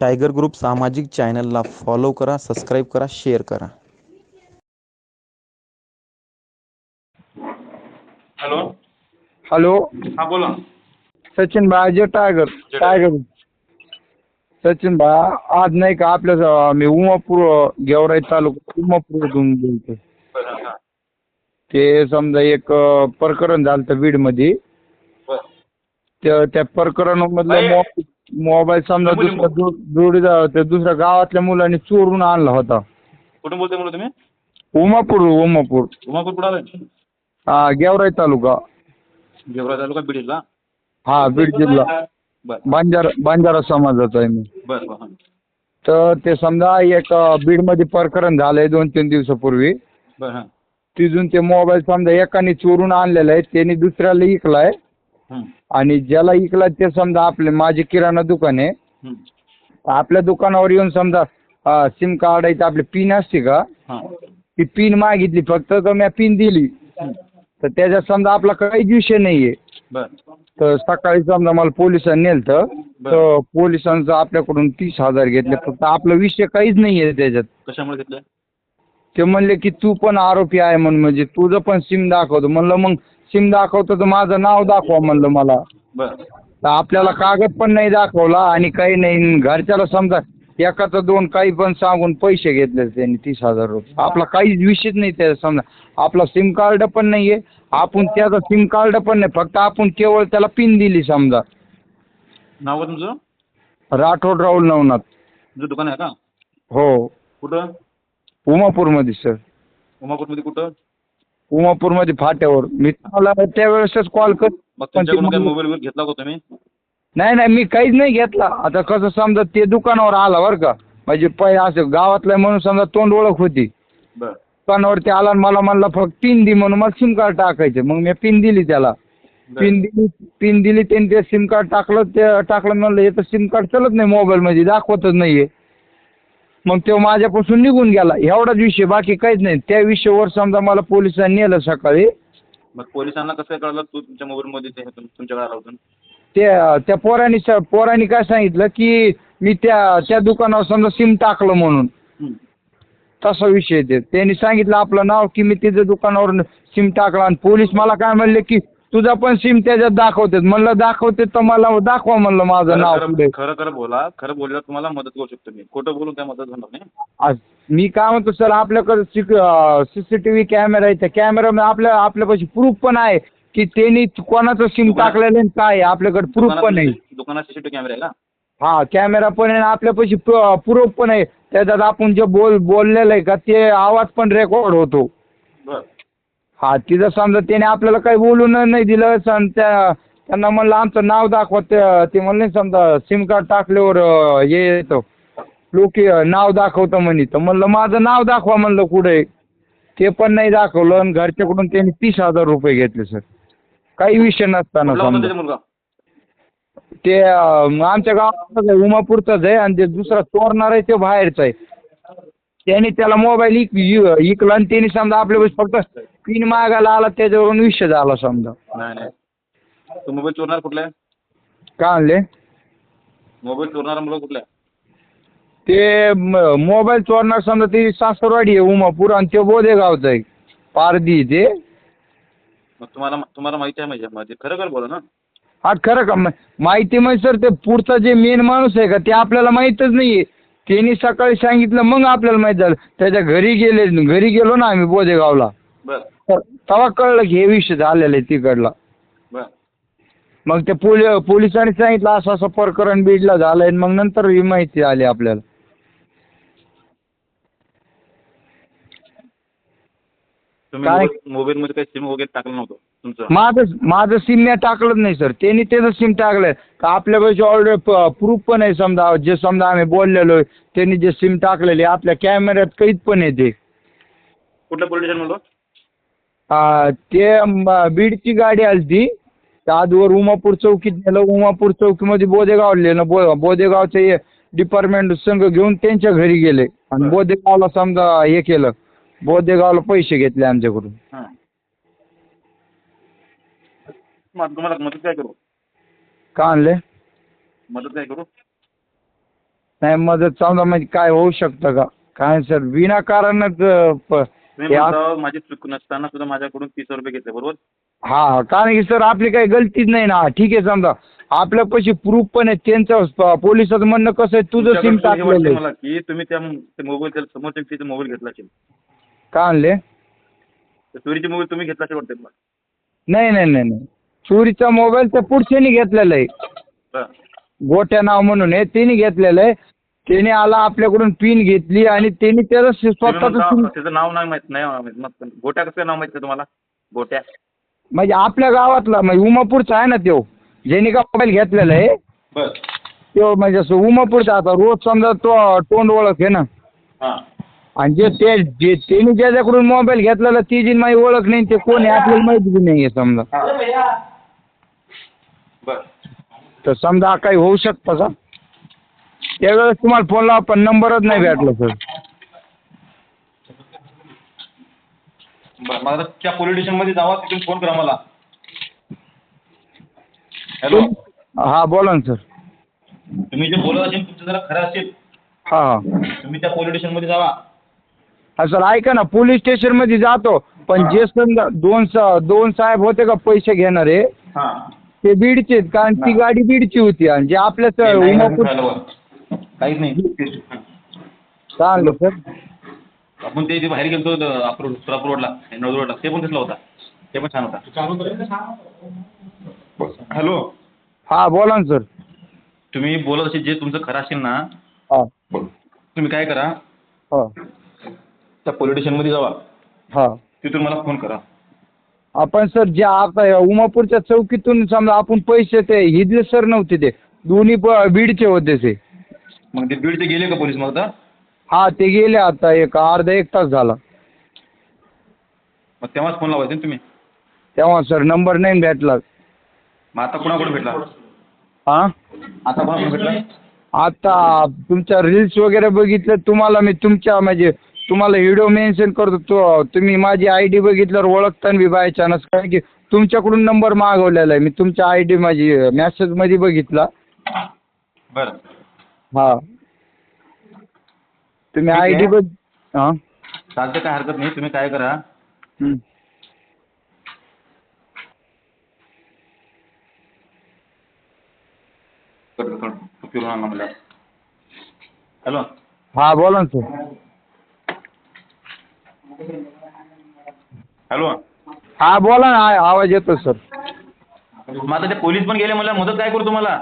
Tiger group सामाजिक चॅनलला follow करा सबस्क्राईब करा शेअर करा. हॅलो. हॅलो. हा बोला. सचिन भाई अजय टायगर टायगर. सचिन भाई आज नाही का आपल्या स- मी उमापूर गेवराई तालुका उमापूरमधून बोलतोय. बरं हा. ते समजा एक अं, प्रकरण झालं होतं बीडमध्ये. बरं. त्या त्या प्रकरणामधला! मो- मोबाईल समजा मुली- दुसऱ्या जोडीदार त्या दुसऱ्या गावातल्या मुलांनी चोरून आणला होता. कुठून बोलतोय म्हणलं तुम्ही? उमापूर उमापूर. उमापूर कुठं आलाय हा गेवराई तालुका. गेवरा तालुका बीड जिल्हा हा बीड जिल्हा. बरं. बंजारा बंजारा समाजाचा आहे मी. बरं बरं तर ते समजा एक अं, बीडमध्ये प्रकरण झालंय दोन तीन दिवसापूर्वी. बरं हां. तिथून ते मोबाईल समजा एकाने चोरून आणलेला आहे त्याने दुसऱ्याला इकलाय. आणि ज्याला इकला ते समजा आपले माझे किराणा दुकान आहे. आपल्या दुकानावर येऊन समजा सिम कार्ड आहे आपली पिन असते का? ती पिन मागितली फक्त तर मी पिन दिली. तर त्याच्यात समजा आपला काहीच विषय नाही आहे बरं. तर सकाळी समजा मला पोलिसांनी नेलं तर पोलिसांचं आपल्याकडून तीस हजार घेतले. फक्त आपला विषय काहीच नाही आहे त्याच्यात. कशामुळे घेतलं? ते म्हणले की तू पण आरोपी आहे म्हणून म्हणजे तुझं पण सिम दाखवतो. म्हणलं मग सिम दाखवतो तर माझं नाव दाखवा म्हणलं मला. बरं. तर आपल्याला कागद पण नाही दाखवला आणि काही नाही. घरच्याला समजा एकाचं दोन काही पण सांगून पैसे घेतले त्यांनी तीस हजार रुपये. आपला काहीच विषयच नाही त्याचा समजा. आपला सिम कार्ड पण नाही आहे आपण त्याचं सिम कार्ड पण नाही. फक्त आपण केवळ त्याला पिन दिली समजा. नाव का तुमचं? राठोड राहुल नवनाथ. तुमचं दुकान आहे का? हो. कुठं? उमापूरमध्ये सर. उमापूरमध्ये कुठं? उमापूरमध्ये फाट्यावर. मी तुम्हाला त्यावेळेसच कॉल कर मग पण ते तुमच्याकडून काय मला- मोबाईल वगैरे घेतला का तुम्ही? नाही नाही मी काहीच नाही घेतला. आता कसं समजा ते दुकानावर आला बरं का. म्हणजे पै असं गावातला म्हणून समजा तोंड ओळख होती. बरं. दुकानावरती आला आणि मला म्हणला फक्त पिन दे म्हणून मला सिम कार्ड टाकायचं. मग मी पिन दिली त्याला. पिन दिली पिन दिली त्यांनी ते सिम कार्ड टाकलं ते टाकलं म्हणलं हे तर सिम कार्ड चालत नाही मोबाईलमध्ये दाखवतच नाही आहे मग तो माझ्यापासून निघून गेला. एवढाच विषय बाकी काहीच नाही. त्या विषयावर समजा मला पोलिसांनी नेलं सकाळी. मग पोलिसांना कसं काय कळलं तू तुमच्या मोबाईलमध्ये ते तुम- तुमच्याकडे आला होता? ते त्या पोरांनी स- पोरांनी काय सांगितलं की मी त्या त्या दुकानावर समजा सिम टाकलं म्हणून. तसा विषय ते. त्यांनी सांगितलं आपलं नाव की मी तिथं दुकानावर सिम टाकला आणि पोलीस मला काय म्हणले की तुझा पण सिम त्याच्यात दाखवतात. म्हणलं दाखवते तर मला दाखवा म्हणलं माझं नाव खरं पुढे. खरं खरं बोला. खरं बोलल्यावर तुम्हाला मदत करू शकतो मी. खोटं बोलून काय मदत होणार नाही? आज मी काय म्हणतो सर आपल्याकडे C C T V camera आहे त्या कॅमेरा आपल्या आपल्यापाशी प्रूफ पण आहे की त्यांनी कोणाचं सिम दुकानात- टाकलेलं आहे काय आहे. आपल्याकडे प्रूफ पण आहे. दुकानात दुकानात सीसीटीव्ही कॅमेरा आहे का? हा कॅमेरा पण आहे आणि आपल्यापाशी प्रूफ पण आहे. त्याच्यात आपण जे बोल बोललेलं आहे का ते आवाज पण रेकॉर्ड होतो. बरं. हा तिथं समजा त्याने आपल्याला काही बोलून नाही दिलं सम त्या त्यांना म्हणलं आमचं नाव दाखवा ते ते म्हणले समजा सिम कार्ड टाकल्यावर हे येतं. लोक नाव दाखवतं म्हणे. तर म्हणलं माझं नाव दाखवा म्हणलं कुठे. ते पण नाही दाखवलं आणि घरच्याकडून त्यांनी तीस हजार रुपये घेतले सर. काही विषय नसताना समजा. ते आमच्या गावातच आहे उमापूरचाच आहे आणि ते दुसरा चोरणार आहे ते बाहेरचा आहे. त्याने त्याला मोबाईल इक इकला आणि त्याने समजा आपल्या फक्त पिन मागायला आला त्याच्यावरून विषय झाला समजा. नाही नाही. तो मोबाईल चोरणार कुठला आहे का आणले मोबाईल चोरणारा मुलगा कुठला ते मोबाईल चोरणार समजा ते सासरवाडी आहे उमापूर आणि ते बोधेगावचं आहे. पारदी ते. मग तुम्हाला तुम्हाला माहिती आहे माझ्या माझे खरं खरं बोला ना. हा खरं का? माहिती म्हणजे सर ते पुढचा जे मेन माणूस आहे का ते आपल्याला माहीतच नाही त्यांनी सकाळी सांगितलं मग आपल्याला माहीत झालं. त्याच्या घरी गेले घरी गेलो ना आम्ही बोधेगावला बरं. तर तेव्हा कळलं की हे विषय झालेला आहे तिकडला. बरं. मग ते पोलि पोलिसांनी सांगितलं असं असं प्रकरण बीडला झालंय मग नंतर ही माहिती आली आपल्याला. तुम्ही काय? मोबाईल मोबाईलमध्ये काही सिम वगैरे टाकलं नव्हतं तुमचं? माझं माझं सिम मी टाकलंच नाही सर त्यांनी त्याचं सिम टाकलंय. का आपल्यापाशी ऑलरेडी प्रूफ पण आहे समजा जे समजा आम्ही बोललेलो त्यांनी जे सिम टाकलेले आपल्या कॅमेऱ्यात काहीच पण आहे ते. कुठलं पोलीस स्टेशन म्हणलो आ, ते बीडची गाडी आली ती त्या आजवर उमापूर चौकीत नेलं. उमापूर चौकीमध्ये बोदेगाव नेलं बो बोदेगावचं हे डिपार्टमेंट संघ घेऊन त्यांच्या घरी गेले. आणि. बोदेगावला समजा हे केलं. बोदेगावला पैसे घेतले आमच्याकडून. हां. मग आता तुम्हाला मदत काय करू? का आणले? मदत काय करू? नाही मदत समजा म्हणजे काय होऊ शकतं का? काय सर विनाकारणच प- हे म्हणता माझी चूक नसताना सुद्धा माझ्याकडून तीस रुपये घेतले बरोबर? हा कारण की सर आपली काही गलतीच नाही ना. ठीक आहे समजा. आपल्यापाशी प्रूफ पण आहे त्यांचं प- पोलिसाचं म्हणणं कसं आहे तुझं सिम हे टाकलेलं आहे. मला की तुम्ही त्या मोबाईल समोरच्या व्यक्तीचा मोबाईल घेतला असेल. का आणले? तर चोरीचे मोबाईल तुम्ही घेतला असेल वाटतंय मला नाही नाही नाही नाही. चोरीचा मोबाईल तर पुढच्यानी घेतलेला आहे. बरं. गोट्या नाव म्हणून आहे त्यांनी घेतलेलं आहे. त्याने आला आपल्याकडून पिन घेतली आणि त्यांनी त्याचं स्वतःचं त्याचं नाव नाही माहीत नाही माहीत. मग गोट्या कसं नाव माहिती आहे तुम्हाला? गोट्या. म्हणजे आपल्या गावातला म्हणजे उमापूरचा आहे ना तो ज्याने का मोबाईल घेतलेला आहे बर. तो म्हणजे असं उमापूरचा आता रोज समजा तो तोंड ओळख आहे ना. हां. आणि जे ते जे त्यांनी ज्याच्याकडून मोबाईल घेतलेला ती जी माझी ओळख नाही ते कोण आहे आपल्याला माहिती बी नाही आहे समजा. बर. तर समजा काही होऊ शकतं का? त्यावेळेस तुम्हाला फोन लावा पण नंबरच नाही भेटला सर बरं आता त्या पोलीस स्टेशनमध्ये जावा तिथून फोन करा मला. हॅलो हा बोला ना सर तुम्ही जे बोलत असेल तुमचं जरा खरं असेल. हा हा. तुम्ही त्या पोलीस स्टेशनमध्ये जावा. हा सर ऐका ना पोलीस स्टेशनमध्ये जातो पण जे समजा दोन सा दोन साहेब होते का पैसे घेणारे हां. ते बीडचे आहेत, कारण ती गाडी बीडची होती आणि जे आपल्या ते सर नाही उमापूर झालं बरं. काहीच नाही. चांगलं सर. आपण ते जे बाहेर गेलो अप्रोड सोलापूर रोडला नळदूर रोडला. ते पण दिसला होता. ते पण छान होता. हॅलो. हा बोला ना सर. तुम्ही बोलत असेल जे तुमचं खरं असेल ना हा. तुम्ही काय करा? हा. त्या पोलीस स्टेशनमध्ये जावा. हा. तिथून मला फोन करा. आपण सर जे आता उमापूरच्या चौकीतून समजा आपण पैसे ते हिदले सर नव्हते ते. दोन्ही बीडचे होते ते. मग ते बीडचे गेले का पोलीस मग आता? हा ते गेले आता एक अर्धा एक तास झाला. मग तेव्हाच फोन लावायचे ना तुम्ही? तेव्हा सर नंबर नाही भेटला. मग आता कुणाकडून भेटला? हा? आता कोणाकडून भेटला? आता तुमच्या रील्स वगैरे बघितलं तुम्हाला मी तुमच्या म्हणजे तुम्हाला व्हिडिओ मेन्शन करतो तो तुम्ही माझी आय डी बघितल्यावर ओळखताना बी बाय चान्स कारण की तुमच्याकडून नंबर मागवलेला आहे. मी तुमच्या आय डी माझी मॅसेजमध्ये बघितला. बरं. हा. तुम्ही आय डी. बघ. हां. चालतं काय हरकत नाही. तुम्ही काय करा. Cut cut. फिरून आणा मला. हॅलो. हा बोला ना सर हॅलो. हा बोला ना आ- आवाज येतो सर मग आता ते पोलीस पण गेले मला मदत काय करू तुम्हाला?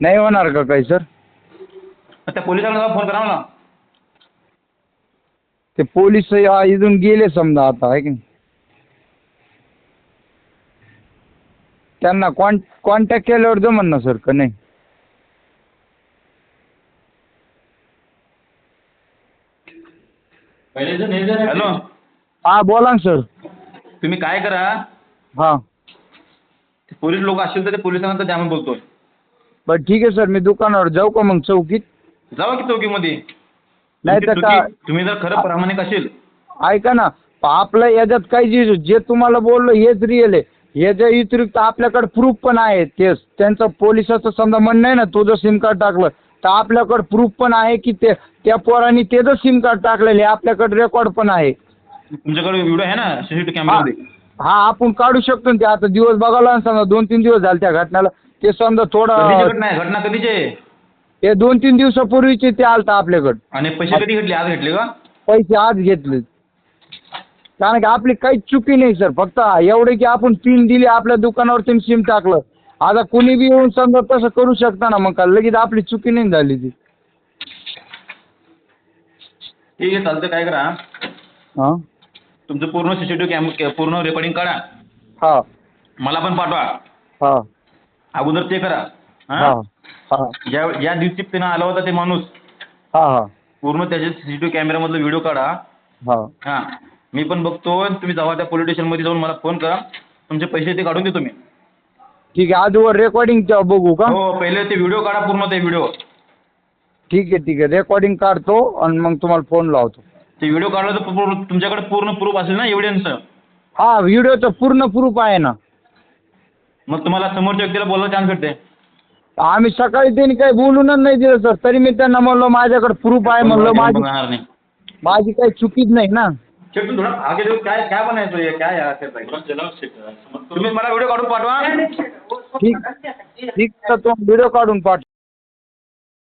नाही होणार का काही सर मग त्या पोलिसांना फोन करा मला ते पोलीस या- इथून गेले समजा आता आहे की नाही? त्यांना कॉन कॉन्टॅक्ट केल्यावर जमन ना सर का नाही? हॅलो. हा बोला ना सर तुम्ही काय करा? हा. ते पोलीस लोक असतील तर ते पोलिसांना तर जामीन बोलतोय. बरं ठीक आहे सर मी दुकानावर जाऊ का मग चौकीत? जावा की चौकीमध्ये? नाही तर तुमची का चुकी- तुम्ही जर खरं प्रामाणिक असेल ऐका ना आपलं याच्यात काही जे जे तुम्हाला बोललो हेच रिअल आहे. याच्या व्यतिरिक्त आपल्याकडे प्रूफ पण आहे. तेच त्यांचं पोलिसाचं समजा म्हणणं आहे ना तुझं सिम कार्ड टाकलं तर आपल्याकडे प्रूफ पण आहे की ते त्या पोरांनी त्याचं सिम कार्ड टाकलेलं आपल्याकडे रेकॉर्ड पण आहे. तुमच्याकडे व्हिडिओ आहे ना सीसीटीव्ही हा कॅमेरामध्ये हा आपण काढू शकतो ना ते. आता दिवस बघायला समजा दोन तीन दिवस झाले त्या घटनेला. ते समजा कधीची थोडं घटना आहे घटना कधीची आहे? ते दोन तीन दिवसापूर्वीचे ते आलता आपल्याकडं. आणि पैसे कधी घेतले? आज घेतले का? पैसे आज घेतले. कारण की आपली काहीच चुकी नाही सर. फक्त एवढे की आपण पिन दिली आपल्या दुकानावर तुम्ही सिम टाकलं. आता कुणी बी येऊन समजा तसं करू शकता ना मग का? लगेच आपली चुकी नाही झाली ती. ठीक आहे चालतं काय करा? हां? तुमचं पूर्ण सीसीटीव्ही कॅम पूर्ण रेकॉर्डिंग काढा. हां. मला पण पाठवा. हां. अगोदर ते करा. हां? ज्या ज्या दिवशी त्यानं आला होता ते माणूस. हां हां. पूर्ण त्याच्या सीसीटीव्ही कॅमेरामधला व्हिडिओ काढा. हां. हां. मी पण बघतो आणि तुम्ही जावा त्या पोलीस स्टेशनमध्ये जाऊन मला फोन करा. तुमचे पैसे ते काढून देतो मी. ठीक आहे आजवर रेकॉर्डिंग बघू का? हो पहिले ते व्हिडिओ काढा पूर्ण ते व्हिडिओ ठीक आहे ठीक आहे. रेकॉर्डिंग काढतो आणि मग तुम्हाला फोन लावतो. ते व्हिडिओ काढला तर पूर्ण- तुमच्याकडे पूर्ण प्रूफ असेल ना एव्हिडन्स हा व्हिडिओचं पूर्ण प्रूफ आहे ना. मग तुम्हाला समोरच्या व्यक्तीला बोलायला चान्स भेटते आम्ही सकाळी त्यांनी काही बोलूनच नाही दिलं सर. तरी मी त्यांना म्हणलो माझ्याकडे प्रूफ आहे म्हणलं माझी बघणार नाही. माझी काही चुकीच नाही ना. शेट तुम्ही थोडा आगे देऊ काय काय बनायचं हे काय आहे असेल तुम्ही मला व्हिडिओ काढून पाठवा. ठीक. ठीक तर तो व्हिडिओ काढून पाठ